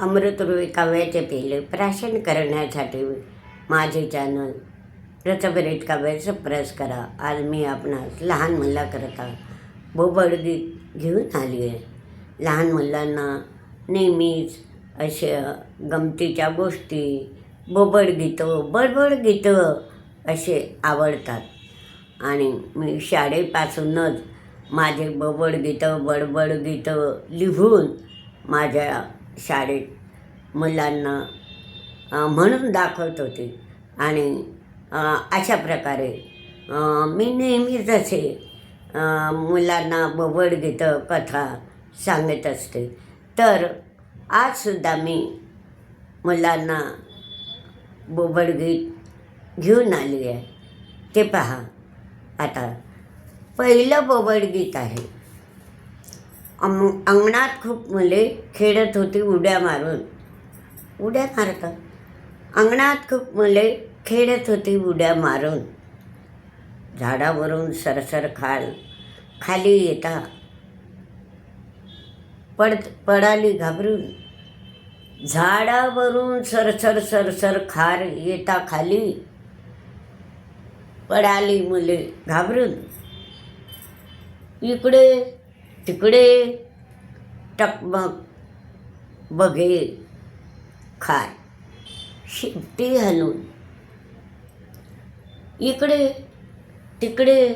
अमृतरूपी काव्याचे पेले प्राशन करण्यासाठी माझे चॅनल रथभरीत काव्याचा प्रस करा. आज मी आपणास लहान मुलाकरता बोबडगीत घेऊन आली आहे. लहान मुलांना नेहमीच अशा गमतीच्या गोष्टी बोबड गीतं बडबड गीतं असे आवडतात. आणि मी शाळेपासूनच माझे बोबड गीतं बडबड गीतं लिहून माझ्या शाळेत मुलांना म्हणून दाखवत होते. आणि अशा प्रकारे मी नेहमीच असे मुलांना बबडगीतं कथा सांगत असते. तर आजसुद्धा मी मुलांना बोबडगीत घेऊन आली आहे. ते पहा. आता पहिलं बोबडगीत आहे. अंग अंगणात खूप मुले खेळत होती उड्या मारून. उड्या मारतात अंगणात खूप मुले खेळत होती उड्या मारून. झाडावरून सरसर खाल खाली येता. पड पडाली घाबरून. झाडावरून सरसर सरसर खार येता खाली. पडाली मुले घाबरून. इकडे तिकडे टकमक बघे खार शिपटी हलून इकडे तिकडे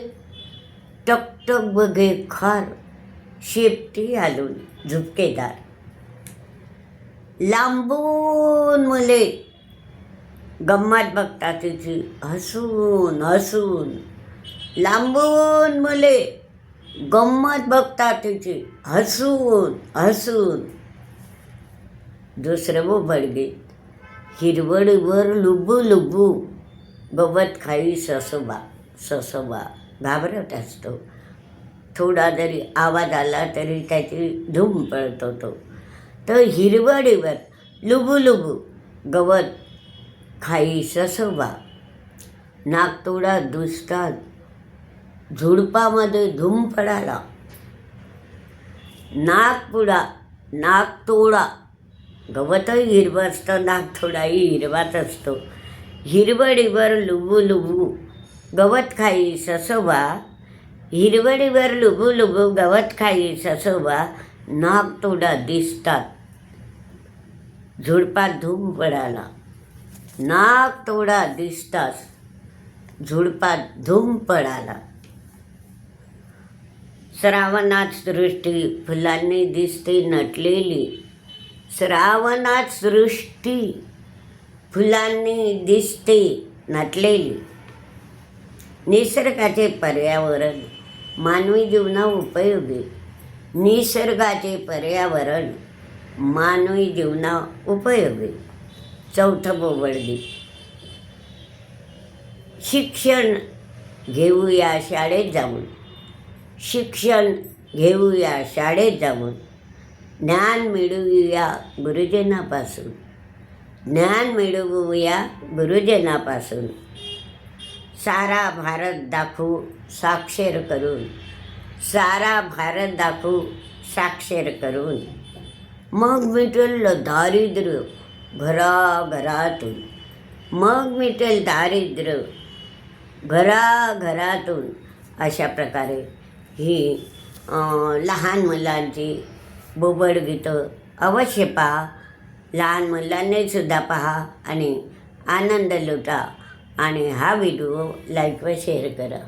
टकटक बघे खार. शेपटी हलून झुपकेदार. लांबून मुले. गंमत बघतात तिची. हसून हसून. लांबून मुले. गंमत बघतात तिची. हसून हसून. दुसरं बोबडगीत हिरवळीवर लुबू लुबू. गवत खाई ससोबा ससोबा. घाबरत असतो. थोडा जरी आवाज आला तरी त्याची धूम पळतो तो. तर हिरवळीवर लुबू लुबू. गवत खाई ससोबा. नागतोडा दुष्काळ झुडपामध्ये धूम पडाला नागपुडा नागतोडा. गवतही हिरवं असतं नागतोडाही हिरवाच असतो. हिरवडीवर लुबू लुबू गवत खाई ससोबा. हिरवळीवर लुबू लुबू गवत खाई ससोबा नागतोडा दिसतात. झुडपात धूम पडाला नाग तोडा दिसतास झुडपात धूम पडाला श्रावणात सृष्टी फुलांनी दिसते नटलेली. श्रावणात सृष्टी फुलांनी दिसते नटलेली. निसर्गाचे पर्यावरण मानवी जीवना उपयोगी. निसर्गाचे पर्यावरण मानवी जीवना उपयोगी. चौथं बोबडगी शिक्षण घेऊया शाळेत जाऊन. शिक्षण घेऊया शाळेत जाऊन. ज्ञान मिळवूया गुरुजनापासून. ज्ञान मिळवूया गुरुजनापासून. सारा भारत दाखवू साक्षर करून. सारा भारत दाखवू साक्षर करून. मग मिटल दारिद्र्य घराघरातून. मग मिटेल दारिद्र्य घराघरातून. अशा प्रकारे ही लहान मुलांची बोबड गीतं अवश्य पहा. लहान मुलांनीसुद्धा पहा आणि आनंद लुटा. आणि हा व्हिडिओ लाईक व शेअर करा.